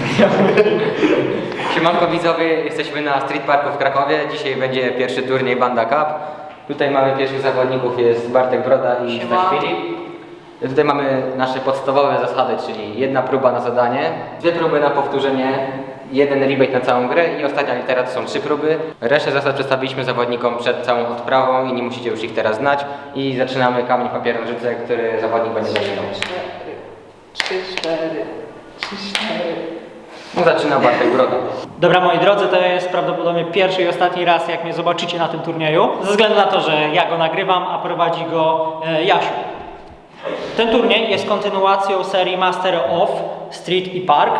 Siemanko widzowie, jesteśmy na Street Parku w Krakowie. Dzisiaj będzie pierwszy turniej Banda Cup. Tutaj mamy pierwszych zawodników, jest Bartek Broda i Staś Filip. Tutaj mamy nasze podstawowe zasady, czyli jedna próba na zadanie, dwie próby na powtórzenie, jeden rebate na całą grę i ostatnia litera to są trzy próby. Resztę zasad przedstawiliśmy zawodnikom przed całą odprawą i nie musicie już ich teraz znać. I zaczynamy kamień, papier, nożyce, który zawodnik będzie zajmował. Trzy, cztery, trzy, cztery zaczyna Bartek Broda. Dobra moi drodzy, to jest prawdopodobnie pierwszy i ostatni raz, jak mnie zobaczycie na tym turnieju. Ze względu na to, że ja go nagrywam, a prowadzi go e, Jasiu. Ten turniej jest kontynuacją serii Master of Street i Park.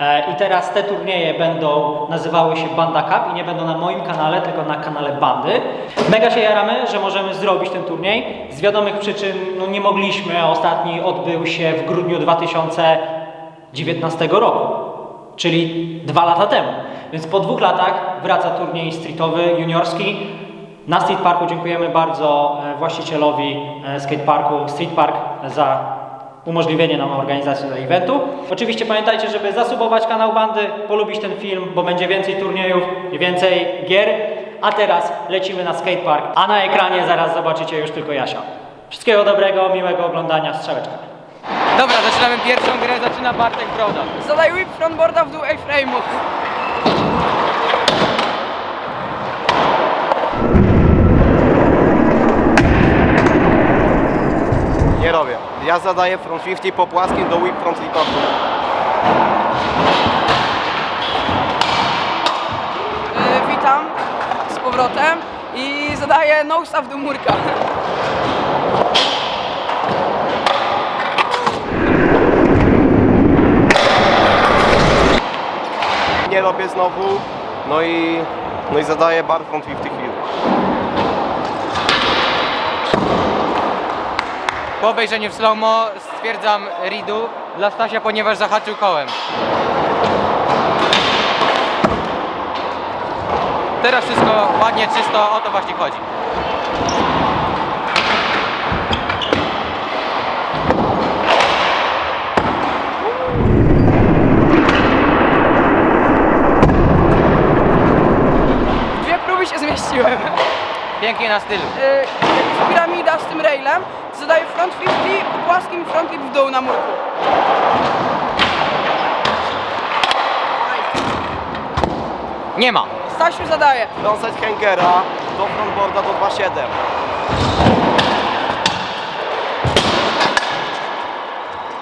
E, I teraz te turnieje będą nazywały się Banda Cup i nie będą na moim kanale, tylko na kanale Bandy. Mega się jaramy, że możemy zrobić ten turniej. Z wiadomych przyczyn no, nie mogliśmy, ostatni odbył się w grudniu 2019 roku czyli dwa lata temu. Więc po dwóch latach wraca turniej streetowy, juniorski. Na Street Parku dziękujemy bardzo e, właścicielowi e, skateparku Street Park za umożliwienie nam organizacji tego eventu. Oczywiście pamiętajcie, żeby zasubować kanał Bandy, polubić ten film, bo będzie więcej turniejów i więcej gier. A teraz lecimy na skatepark, a na ekranie zaraz zobaczycie już tylko Jasia. Wszystkiego dobrego, miłego oglądania strzałeczka. Dobra, zaczynamy pierwszą grę, zaczyna Bartek Broda. Zadaj whip frontboarda w dół A-frame'u. Nie robię. Ja zadaję front 50 po płaskim do whip front lipowy. Yy, witam z powrotem i zadaję nosa w dół murka. Robię znowu. No i, no i zadaję bar front 50 heel. Po obejrzeniu w slow-mo stwierdzam ridu dla Stasia, ponieważ zahaczył kołem. Teraz wszystko ładnie, czysto, o to właśnie chodzi. Dwie próby się zmieściłem. Pięknie na stylu. Yy, piramida z tym railem, zadaję front 50 po płaskim i front lip w dół na murku. Nie ma. Stasiu zadaje. Frontside hangera do frontboarda do 2.7.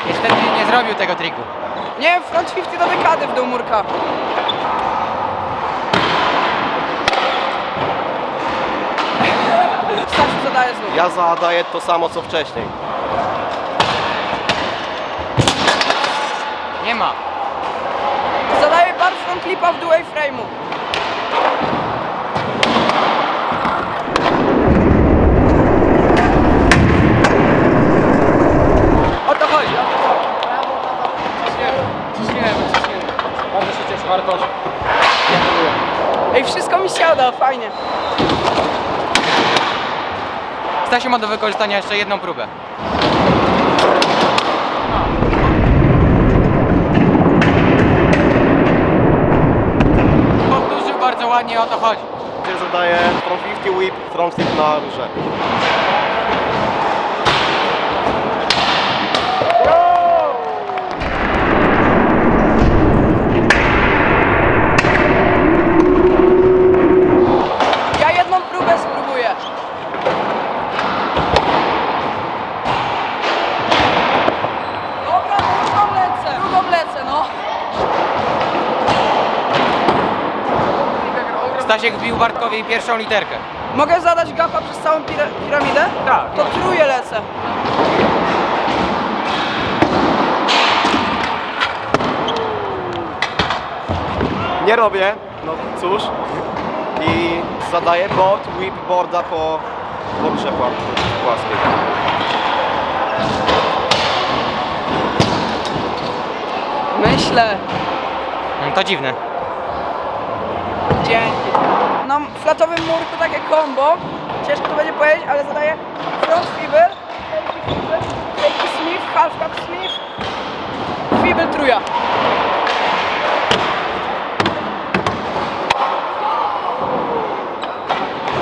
Niestety nie zrobił tego triku. Nie, front 50 do dekady w dół murka. Znów. Ja zadaję to samo co wcześniej. Nie ma. Zadaję bar front lipa w dół A-frame'u. O to chodzi, o to chodzi. Bardzo się cieszę, Bartosz. Ej, wszystko mi siada, fajnie. Stasiu ma do wykorzystania jeszcze jedną próbę. Powtórzył bardzo ładnie, o to chodzi. Gdzie zadaję front 50 whip, front flip na róże. Stasiek wbił Bartkowi pierwszą literkę. Mogę zadać gapa przez całą pira piramidę? Tak. To tróję lecę. Nie robię, no cóż. I zadaję board, whip boarda po, pła- płaskiej. Myślę. No to dziwne się no, mur to takie combo. Ciężko to będzie powiedzieć, ale zadaję front fiber, fake smith, half cup smith, fiber truja.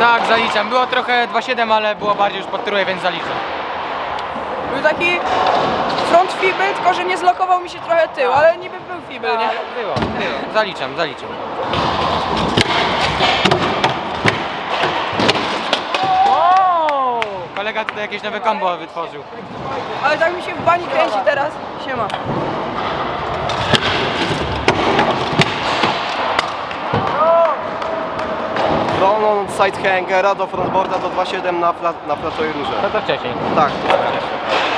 Tak, zaliczam. Było trochę 2,7, ale było bardziej już pod trójkę, więc zaliczam. Był taki front fibel, tylko że nie zlokował mi się trochę tył, ale niby był fibel, no, nie? Było, było. Zaliczam, zaliczam. Kolega tutaj jakieś nowe combo wytworzył. Ale tak mi się w bani kręci teraz. Siema. Front on side hangera do frontboarda do 2.7 na, flat, na flatowej rurze. No to wcześniej. Tak, to wcześniej.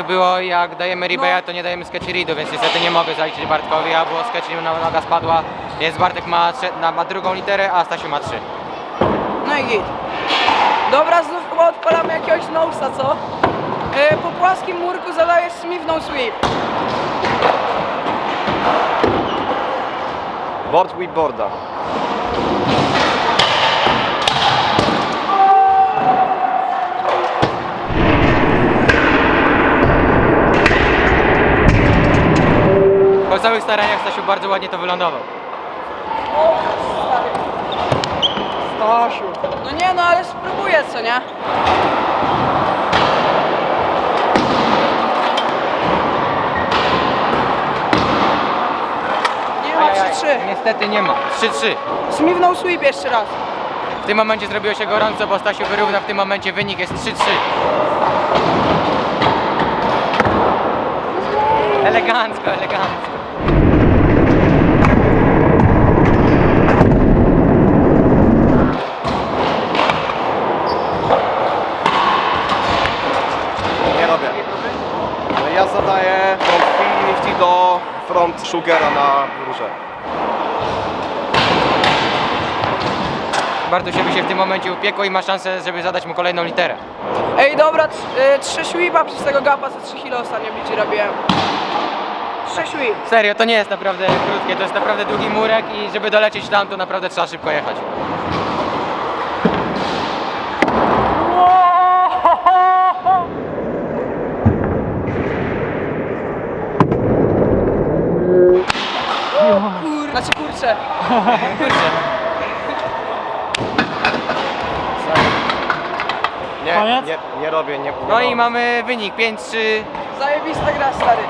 Zasadach było, jak dajemy Ribeya, to nie dajemy sketcheridu, więc niestety nie mogę zaliczyć Bartkowi, a było sketcherim, na noga spadła. Jest Bartek ma, trze- na, ma drugą literę, a Stasiu ma trzy. No i git. Dobra, znów chyba odpalamy jakiegoś nousa, co? E, po płaskim murku zadaję Smith no sweep. Board whip staraniach Stasiu bardzo ładnie to wylądował. Stasiu. No nie, no ale spróbuję, co nie? Nie ma 3-3. Niestety nie ma. 3-3. Smith no sweep jeszcze raz. W tym momencie zrobiło się gorąco, bo Stasiu wyrówna w tym momencie wynik jest 3-3. Elegancko, elegancko. Nie robię. Zadaję front 50 do front sugera na rurze. Bartusiowi się w tym momencie upiekło i ma szansę, żeby zadać mu kolejną literę. Ej, dobra, tr- y, trzy sweepa przez tego gapa za 3 kilo ostatnio bici robiłem. Trzy sweep. Serio, to nie jest naprawdę krótkie, to jest naprawdę długi murek i żeby dolecieć tam, to naprawdę trzeba szybko jechać. Znaczy kurczę. Nie, Koniec? nie, nie robię, nie No i mamy wynik 5-3. Zajebista gra, stary.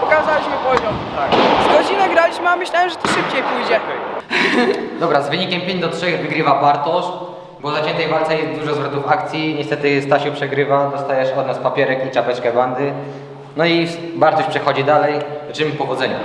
Pokazaliśmy poziom. Tak. Z godzinę graliśmy, a myślałem, że to szybciej pójdzie. Dobra, z wynikiem 5 do 3 wygrywa Bartosz. Bo w zaciętej walce jest dużo zwrotów akcji. Niestety Stasiu przegrywa, dostajesz od nas papierek i czapeczkę bandy. No i Bartosz przechodzi dalej. Życzymy powodzenia.